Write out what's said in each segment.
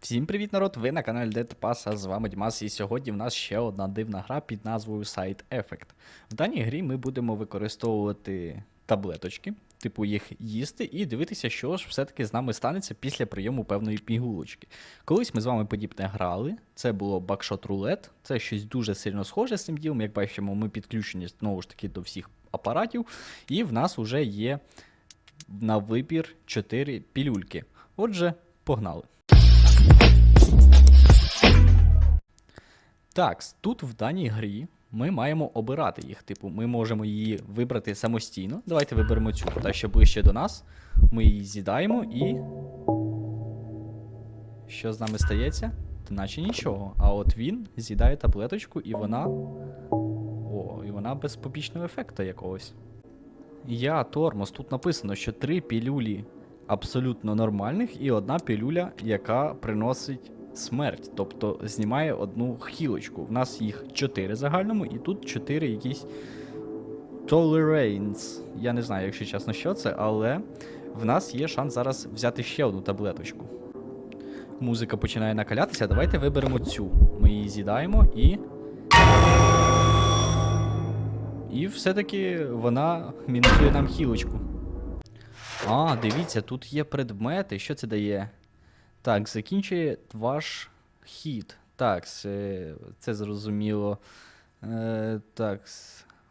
Всім привіт, народ! Ви на каналі Dead Pass, а з вами Дімас, і сьогодні в нас ще одна дивна гра під назвою Side Effect. В даній грі ми будемо використовувати таблеточки, типу їх їсти, і дивитися, що ж все-таки з нами станеться після прийому певної пігулочки. Колись ми з вами подібне грали, це було Backshot Roulette, це щось дуже сильно схоже з цим ділом. Як бачимо, ми підключені знову ж таки до всіх апаратів, і в нас вже є на вибір 4 пілюльки. Отже, погнали. Так, тут в даній грі ми маємо обирати їх. Типу, ми можемо її вибрати самостійно. Давайте виберемо цю, та що ближче до нас. Ми її з'їдаємо і. Що з нами стається? Та наче нічого. А от він з'їдає таблеточку, і вона. О, і вона без побічного ефекту якогось. Я тормоз. Тут написано, що три пілюлі абсолютно нормальних, і одна пілюля, яка приносить смерть, тобто знімає одну хілочку. В нас їх чотири загальному, і тут чотири якісь tolerance. Я не знаю, якщо чесно, що це, але в нас є шанс зараз взяти ще одну таблеточку. Музика починає накалятися. Давайте виберемо цю. Ми її з'їдаємо і. І все-таки вона мінусує нам хілочку. А, дивіться, тут є предмети. Що це дає? Так, закінчує ваш хід. Так, це, зрозуміло. Е, так.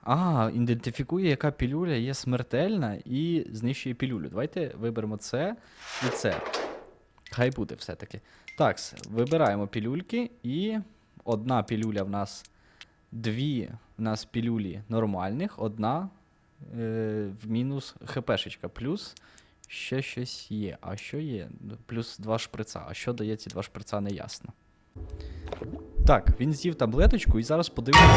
А, ідентифікує, яка пілюля є смертельна і знищує пілюлю. Давайте виберемо це і це. Хай буде все-таки. Так, вибираємо пілюльки, і одна пілюля в нас. Дві в нас пілюлі нормальних, одна е, в мінус хпшечка. Плюс ще щось є. А що є? Плюс два шприца. А що дає ці два шприца, не ясно. Так, він з'їв таблеточку і зараз подивимося.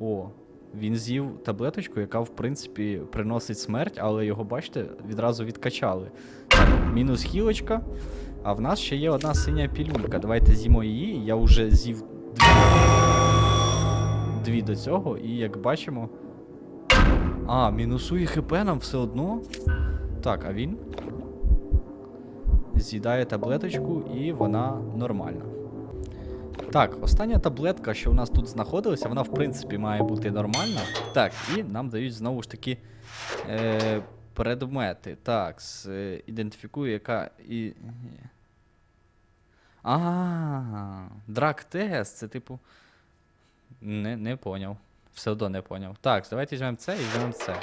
О, він з'їв таблеточку, яка, в принципі, приносить смерть, але його, бачите, відразу відкачали. Мінус хілочка. А в нас ще є одна синя пілюлька. Давайте з'їмо її. Я вже з'їв дві. Дві до цього, і як бачимо. А, мінусує хп нам все одно. Так, а він. З'їдає таблеточку, і вона нормальна. Так, остання таблетка, що у нас тут знаходилася, вона в принципі має бути нормальна. Так, і нам дають знову ж таки е, предмети. Так, е, ідентифікує, яка і. А, драг-тест, це типу. Не, не поняв. Все одно не поняв. Так, давайте візьмемо це і візьмемо це.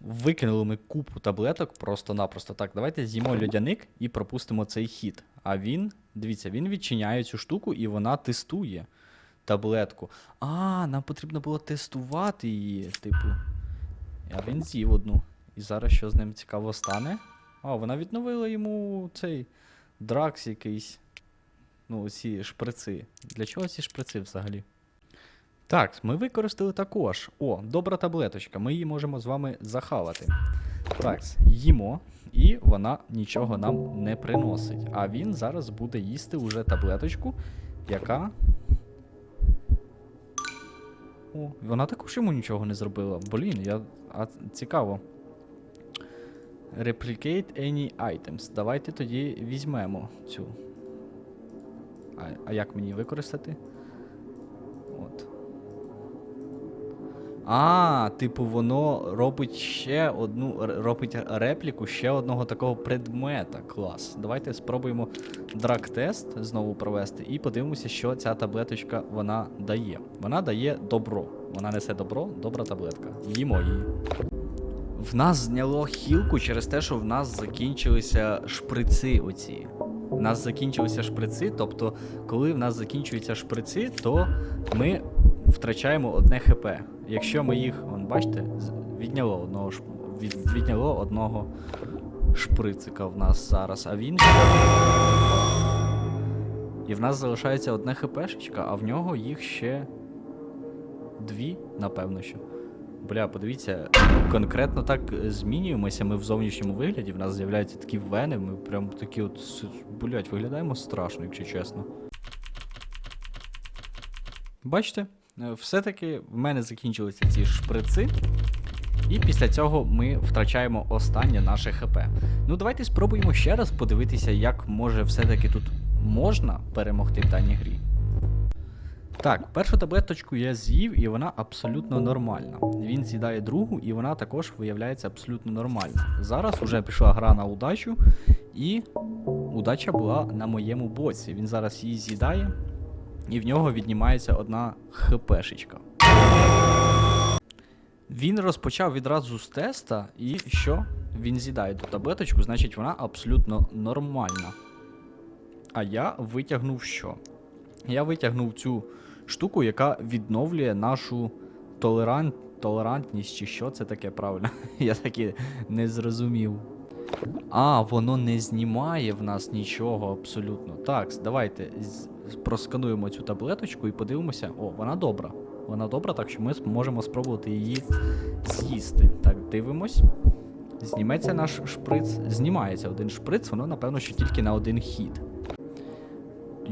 Викинули ми купу таблеток просто-напросто. Так, давайте з'їмо льодяник і пропустимо цей хід. А він, дивіться, він відчиняє цю штуку і вона тестує таблетку. А, нам потрібно було тестувати її, типу. А він з'їв одну. І зараз що з ним цікаво стане? А, вона відновила йому цей дракс якийсь. Ну, ці шприци. Для чого ці шприци взагалі? Так, ми використали також. О, добра таблеточка. Ми її можемо з вами захавати. Так, їмо, і вона нічого нам не приносить. А він зараз буде їсти уже таблеточку, яка. О, вона також йому нічого не зробила. Блін, я. А, цікаво. Replicate any items. Давайте тоді візьмемо цю. А, а як мені використати? А, типу, воно робить ще одну робить репліку ще одного такого предмета. Клас. Давайте спробуємо драг-тест знову провести і подивимося, що ця таблеточка вона дає. Вона дає добро. Вона несе добро, добра таблетка. Їмо її. В нас зняло хілку через те, що в нас закінчилися шприци оці. В нас закінчилися шприци, тобто, коли в нас закінчуються шприци, то ми втрачаємо одне ХП. Якщо ми їх, вон, бачите, відняло одного від, відняло одного шприцика в нас зараз, а він. І в нас залишається одне ХПшечка, а в нього їх ще дві, напевно що. Бля, подивіться, конкретно так е, змінюємося ми в зовнішньому вигляді, в нас з'являються такі вени, ми прям такі от, блядь, виглядаємо страшно, якщо чесно. Бачите, все-таки в мене закінчилися ці шприци. І після цього ми втрачаємо останнє наше ХП. Ну давайте спробуємо ще раз подивитися, як може все-таки тут можна перемогти в даній грі. Так, першу таблеточку я з'їв, і вона абсолютно нормальна. Він з'їдає другу, і вона також виявляється абсолютно нормальна. Зараз уже пішла гра на удачу, і удача була на моєму боці. Він зараз її з'їдає, і в нього віднімається одна хпшечка. Він розпочав відразу з теста, і що? Він з'їдає ту таблеточку, значить вона абсолютно нормальна. А я витягнув що? Я витягнув цю штуку, яка відновлює нашу толерант... толерантність, чи що це таке правильно? Я таки не зрозумів. А, воно не знімає в нас нічого абсолютно. Так, давайте проскануємо цю таблеточку і подивимося. О, вона добра. Вона добра, так що ми можемо спробувати її з'їсти. Так, дивимось. Зніметься наш шприц. Знімається один шприц, воно, напевно, що тільки на один хід.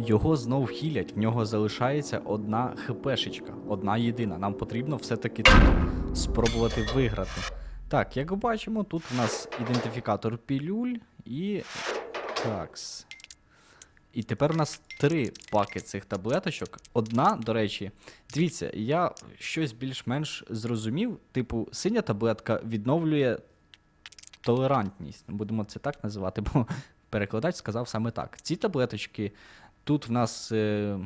Його знов хілять, в нього залишається одна хпшечка, одна єдина. Нам потрібно все-таки тут спробувати виграти. Так, як бачимо, тут у нас ідентифікатор пілюль і. Такс. І тепер у нас три паки цих таблеточок. Одна, до речі, дивіться, я щось більш-менш зрозумів. Типу, синя таблетка відновлює толерантність. Будемо це так називати, бо перекладач сказав саме так. Ці таблеточки, тут в нас е,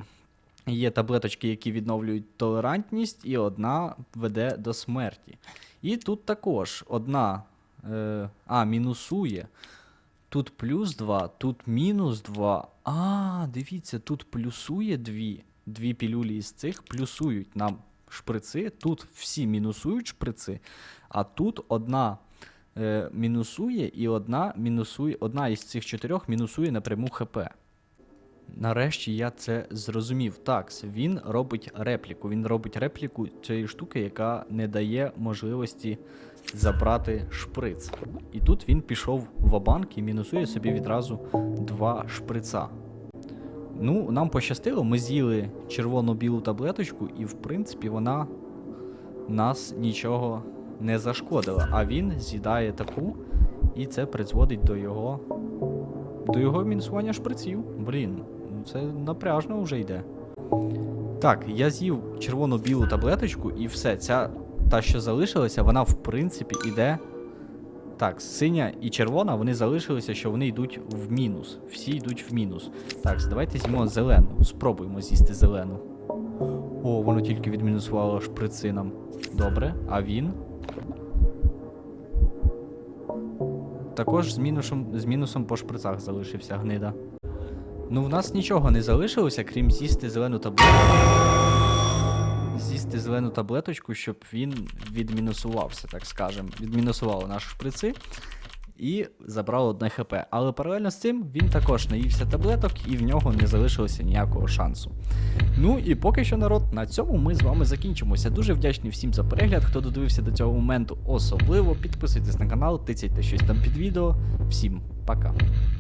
є таблеточки, які відновлюють толерантність, і одна веде до смерті. І тут також одна е, а, мінусує. Тут плюс 2, тут мінус 2. А, дивіться, тут плюсує дві. Дві пілюлі із цих плюсують нам шприци. Тут всі мінусують шприци, а тут одна е, мінусує і одна мінусує. Одна із цих чотирьох мінусує напряму ХП. Нарешті я це зрозумів. Так, він робить репліку. Він робить репліку цієї штуки, яка не дає можливості забрати шприц. І тут він пішов в банк і мінусує собі відразу два шприца. Ну, нам пощастило, ми з'їли червоно-білу таблеточку, і в принципі вона нас нічого не зашкодила. А він з'їдає таку, і це призводить до його до його мінусування шприців. Блін, це напряжно вже йде. Так, я з'їв червоно-білу таблеточку, і все, ця та, що залишилася, вона в принципі іде. Так, синя і червона, вони залишилися, що вони йдуть в мінус. Всі йдуть в мінус. Так, давайте з'їмо зелену. Спробуємо з'їсти зелену. О, воно тільки відмінусувало шприци нам. Добре, а він. Також з мінусом, з мінусом по шприцах залишився гнида. Ну, в нас нічого не залишилося, крім з'їсти зелену таблетку. З'їсти зелену таблеточку, щоб він відмінусувався, так скажем. Відмінусувало наші шприци і забрав одне хп. Але паралельно з цим він також наївся таблеток, і в нього не залишилося ніякого шансу. Ну і поки що, народ, на цьому ми з вами закінчимося. Дуже вдячний всім за перегляд, хто додивився до цього моменту. Особливо підписуйтесь на канал, тицяйте щось там під відео. Всім пока.